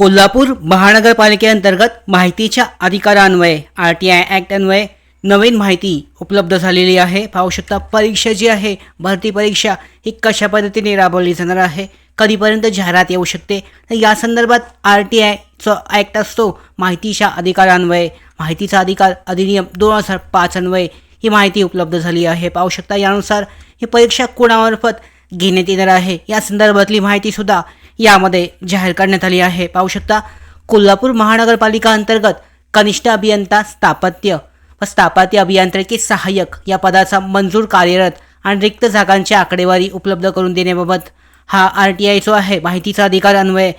कोल्हापूर महानगरपालिकेअंतर्गत माहितीच्या अधिकारान्वये आर टी आय ॲक्ट अन्वये नवीन माहिती उपलब्ध झालेली आहे. पाहू शकता परीक्षा जी आहे भरती परीक्षा ही कशा पद्धतीने राबवली जाणार आहे कधीपर्यंत जाहिरात येऊ शकते? तर या संदर्भात आर टी आयचा ॲक्ट असतो माहितीच्या अधिकारान्वये. माहितीचा अधिकार अधिनियम दोन हजार पाच अन्वये ही माहिती उपलब्ध झाली आहे. पाहू शकता यानुसार ही परीक्षा कोणामार्फत घेण्यात येणार आहे? या संदर्भातली माहितीसुद्धा यामध्ये जाहीर करण्यात आली आहे. पाहू शकता कोल्हापूर महानगरपालिका अंतर्गत कनिष्ठ अभियंता स्थापत्य व स्थापत्य अभियांत्रिकी सहाय्यक या पदाचा मंजूर कार्यरत आणि रिक्त जागांची आकडेवारी उपलब्ध करून देण्याबाबत हा आर टी आय जो आहे. माहितीचा अधिकार अन्वय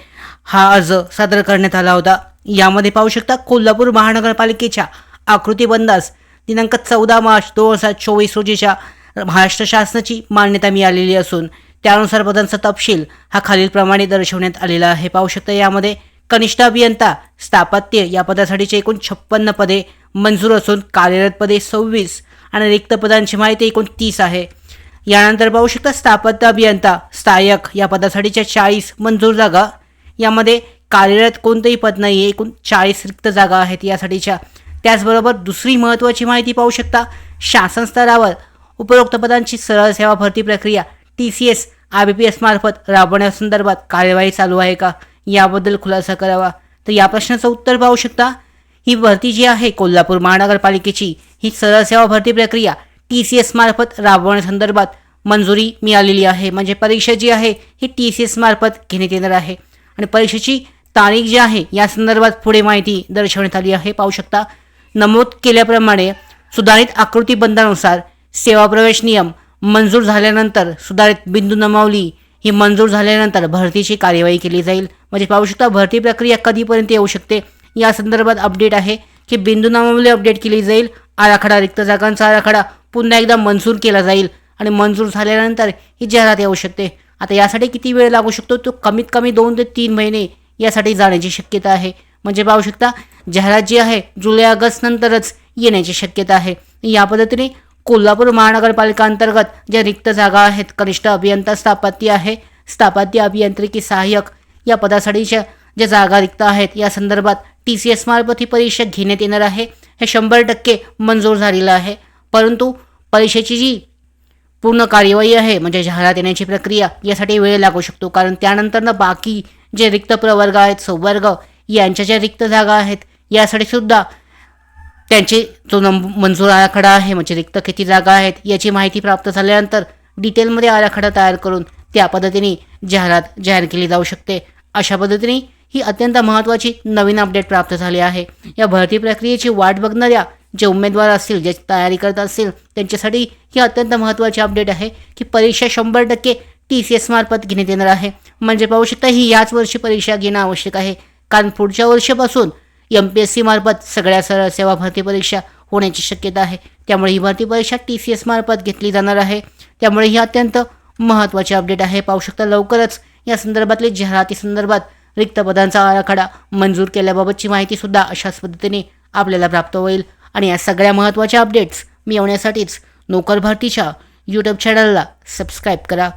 हा अर्ज सादर करण्यात आला होता. यामध्ये पाहू शकता कोल्हापूर महानगरपालिकेच्या आकृतीबंदास दिनांक चौदा मार्च दोन हजार चोवीस रोजीच्या महाराष्ट्र शासनाची मान्यता मिळालेली असून त्यानुसार पदांचा तपशील हा खालीलप्रमाणे दर्शवण्यात आलेला आहे. पाहू शकता यामध्ये कनिष्ठ अभियंता स्थापत्य या पदासाठीचे एकूण छप्पन्न पदे मंजूर असून कार्यरत पदे सव्वीस आणि रिक्त पदांची माहिती एकूण तीस आहे. यानंतर पाहू शकता स्थापत्य अभियंता सहाय्यक या पदासाठीच्या चाळीस मंजूर जागा. यामध्ये कार्यरत कोणतंही पद नाही आहे एकूण चाळीस रिक्त जागा आहेत यासाठीच्या. त्याचबरोबर दुसरी महत्त्वाची माहिती पाहू शकता शासन स्तरावर उपरोक्त पदांची सरळ सेवा भरती प्रक्रिया T C S I B P S मार्फत राबवण्यासंदर्भात कार्यवाही चालू आहे का? याबद्दल खुलासा करावा. तर या प्रश्नाचं उत्तर पाहू शकता. ही भरती जी आहे कोल्हापूर महानगरपालिकेची ही सरळ सेवा भरती प्रक्रिया टी सी एसमार्फत राबवण्यासंदर्भात मंजुरी मिळालेली आहे. म्हणजे परीक्षा जी आहे ही टी सी एस मार्फत घेण्यात येणार आहे. आणि परीक्षेची तारीख जी आहे या संदर्भात पुढे माहिती दर्शवण्यात आली आहे. पाहू शकता नमूद केल्याप्रमाणे सुधारित आकृतीबंधानुसार सेवा प्रवेश नियम मंजूर झाल्यानंतर सुधारित बिंदू नमावली. ही मंजूर झाल्यानंतर भरतीची कार्यवाही केली जाईल. म्हणजे पाहू शकता भरती प्रक्रिया कधीपर्यंत येऊ शकते? या संदर्भात अपडेट आहे की बिंदू नमावली अपडेट केली जाईल. आराखडा रिक्त जागांचा आराखडा पुन्हा एकदा मंजूर केला जाईल आणि मंजूर झाल्यानंतर ही जाहिरात येऊ शकते. आता यासाठी किती वेळ लागू शकतो? तो कमीत कमी दोन ते तीन महिने यासाठी जाण्याची शक्यता आहे. म्हणजे पाहू शकता जाहिरात जी आहे जुलै ऑगस्ट नंतरच येण्याची शक्यता आहे. या पद्धतीने कोल्हापूर महानगरपालिका अंतर्गत ज्या रिक्त जागा आहेत कनिष्ठ अभियंता स्थापत्य आहे स्थापत्य अभियांत्रिकी सहाय्यक या पदासाठीच्या ज्या जागा रिक्त आहेत या संदर्भात टी सी एस मार्फत ही परीक्षा घेण्यात येणार आहे. हे शंभर टक्के मंजूर झालेलं आहे. परंतु परीक्षेची जी पूर्ण कार्यवाही आहे म्हणजे जाहिरात येण्याची प्रक्रिया यासाठी वेळ लागू शकतो. कारण त्यानंतरनं बाकी जे रिक्त प्रवर्ग आहेत सौवर्ग यांच्या ज्या रिक्त जागा आहेत यासाठी सुद्धा त्यांचे जो नंब मंजूर आराखडा आहे म्हणजे रिक्त किती जागा आहेत याची माहिती प्राप्त झाल्यानंतर डिटेलमध्ये आराखडा तयार करून त्या पद्धतीने जाहिरात जाहीर केली जाऊ शकते. अशा पद्धतीने ही अत्यंत महत्त्वाची नवीन अपडेट प्राप्त झाली आहे. या भरती प्रक्रियेची वाट बघणाऱ्या जे उमेदवार असतील जे तयारी करत असतील त्यांच्यासाठी ही अत्यंत महत्त्वाची अपडेट आहे की परीक्षा शंभर टक्के टी सी एस मार्फत घेण्यात येणार आहे. म्हणजे पाहू शकता ही याच वर्षी परीक्षा घेणं आवश्यक आहे. कारण पुढच्या वर्षापासून एम पी एस सीमार्फत सगळ्या सरळ सेवा भरती परीक्षा होण्याची शक्यता आहे. त्यामुळे ही भरती परीक्षा टी सी एस मार्फत घेतली जाणार आहे. त्यामुळे ही अत्यंत महत्त्वाची अपडेट आहे. पाहू शकता लवकरच या संदर्भातले जाहिराती संदर्भात रिक्त पदांचा आराखडा मंजूर केल्याबाबतची माहितीसुद्धा अशाच पद्धतीने आपल्याला प्राप्त होईल. आणि या सगळ्या महत्त्वाच्या अपडेट्स मिळवण्यासाठीच नोकर भरतीच्या यूट्यूब चॅनलला सबस्क्राईब करा.